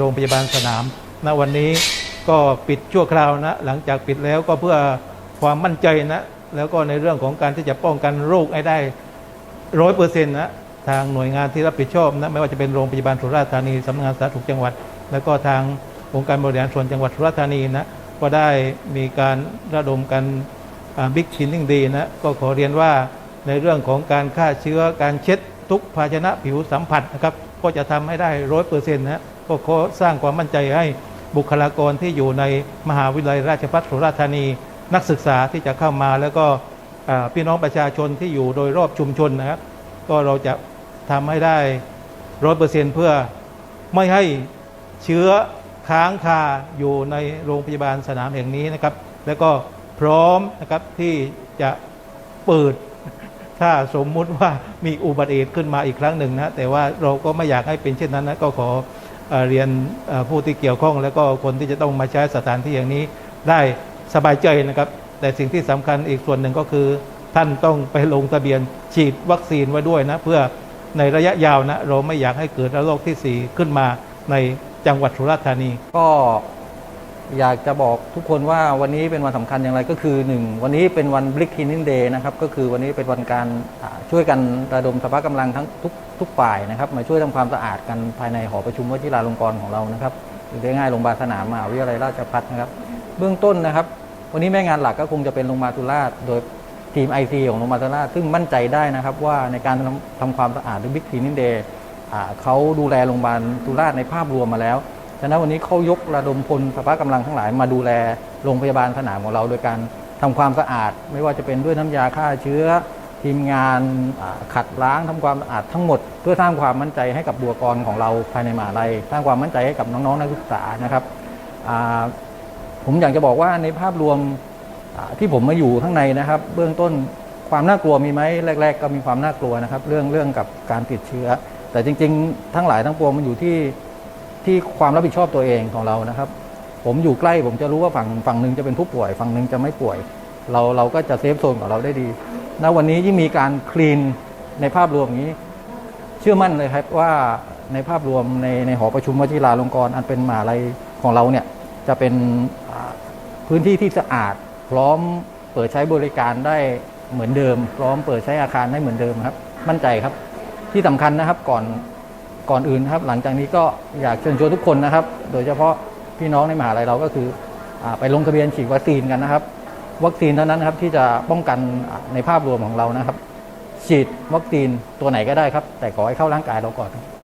โรงพยาบาลสนามณวันนี้ก็ปิดชั่วคราวนะ หลังจากปิดแล้วก็เพื่อความมั่นใจนะ แล้วก็ในเรื่องของการที่จะป้องกันโรคให้ได้ร้อยเปอร์เซ็นต์นะทางหน่วยงานที่รับผิดชอบนะไม่ว่าจะเป็นโรงพยาบาลสุราษฎร์ธานีสำนักงานสาธารณสุขจังหวัด แล้วก็ทางองค์การบริหารส่วนจังหวัดสุราษฎร์ธานีนะก็ได้มีการระดมกันบิ๊กชินนิ่งดีนะก็ขอเรียนว่าในเรื่องของการฆ่าเชื้อการเช็ดทุกภาชนะผิวสัมผัสนะครับก็จะทำให้ได้ร้อยเปอร์เซ็นต์นะ ก็ขอสร้างความมั่นใจให้บุคลากรที่อยู่ในมหาวิทยาลัยราชภัฏสุราษฎร์ธานี นักศึกษาที่จะเข้ามาแล้วก็พี่น้องประชาชนที่อยู่โดยรอบชุมชนนะครับ ก็เราจะทำให้ได้ร้อยเปอร์เซ็นเพื่อไม่ให้เชื้อค้างคาอยู่ในโรงพยาบาลสนามแห่งนี้นะครับ แล้วก็พร้อมนะครับที่จะเปิดถ้าสมมุติว่ามีอุบัติเหตุขึ้นมาอีกครั้งหนึ่งนะแต่ว่าเราก็ไม่อยากให้เป็นเช่นนั้นนะก็ขอ เรียนผู้ที่เกี่ยวข้อง แล้วก็คนที่จะต้องมาใช้สถานที่อย่างนี้ได้สบายใจนะครับ แต่สิ่งที่สำคัญอีกส่วนหนึ่งก็คือ ท่านต้องไปลงทะเบียนฉีดวัคซีนไว้ด้วยนะ เพื่อในระยะยาวนะ เราไม่อยากให้เกิดระลอกที่ 4 ขึ้นมาในจังหวัดสุราษฎร์ธานีก็ อยากจะบอกทุกคนว่าวันนี้เป็นวันสำคัญอย่างไรก็คือ 1 วันนี้เป็นวัน Brick Cleaning Day นะครับก็คือวันนี้เป็นวันการช่วยกันระดมสภาพกำลังทั้งทุกทุกฝ่ายนะครับมาช่วยทำความสะอาดกันภายในหอประชุมวชิราลงกรณ์ของเรานะครับหรือง่ายโรงพยาบาลสนามมหาวิทยาลัยราชภัฏนะครับ เบื้องต้นนะครับ วันนี้แม่งานหลักก็คงจะเป็นโรงพยาบาลตุลาโดยทีม IC ของโรงพยาบาลตุลาซึ่งมั่นใจได้นะครับว่าในการทำทำความสะอาดหรือ Big Cleaning Day อ่าเขาดูแลโรงพยาบาลตุลาในภาพรวมมาแล้ว ฉะนั้นวันนี้เขายกระดมพลสภาพกำลังทั้งหลายมาดูแลโรงพยาบาลสนามของเรา โดยการทำความสะอาด ไม่ว่าจะเป็นด้วยน้ำยาฆ่าเชื้อ ทีมงานขัดล้างทำความสะอาดทั้งหมด เพื่อสร้างความมั่นใจให้กับบุคลากรของเราภายในมหาลัยสร้างความมั่นใจให้กับน้องๆนักศึกษานะครับผมอยากจะบอกว่าในภาพรวมที่ผมมาอยู่ข้างในนะครับ เบื้องต้นความน่ากลัวมีไหมแรก ๆ ก็มีความน่ากลัวนะครับ เรื่องเรื่องกับการติดเชื้อ แต่จริง ๆ ทั้งหลายทั้งปวงมันอยู่ที่ ที่ความรับผิดชอบตัวเองของเรานะครับ ผมอยู่ใกล้ผมจะรู้ว่าฝั่งฝั่งหนึ่งจะเป็นผู้ป่วย ฝั่งหนึ่งจะไม่ป่วย เราเราก็จะเซฟโซนของเราได้ดีณวันนี้ยิ่งมีการคลีนในภาพรวมนี้ เชื่อมั่นเลยครับว่าในภาพรวมในในหอประชุมวชิราลงกรณ์อันเป็นมหาลัยของเราเนี่ยจะเป็นพื้นที่ที่สะอาด พร้อมเปิดใช้บริการได้เหมือนเดิม พร้อมเปิดใช้อาคารได้เหมือนเดิมครับ มั่นใจครับ ที่สำคัญนะครับก่อน ก่อนอื่นนะครับ หลังจากนี้ก็อยากเชิญชวนทุกคนนะครับ โดยเฉพาะพี่น้องในมหาลัยเราก็คืออไปลงทะเบียนฉีดวัคซีนกันนะครับ วัคซีนเท่านั้นนะครับที่จะป้องกันในภาพรวมของเรานะครับ ฉีดวัคซีนตัวไหนก็ได้ครับ แต่ขอให้เข้าร่างกายเราก่อน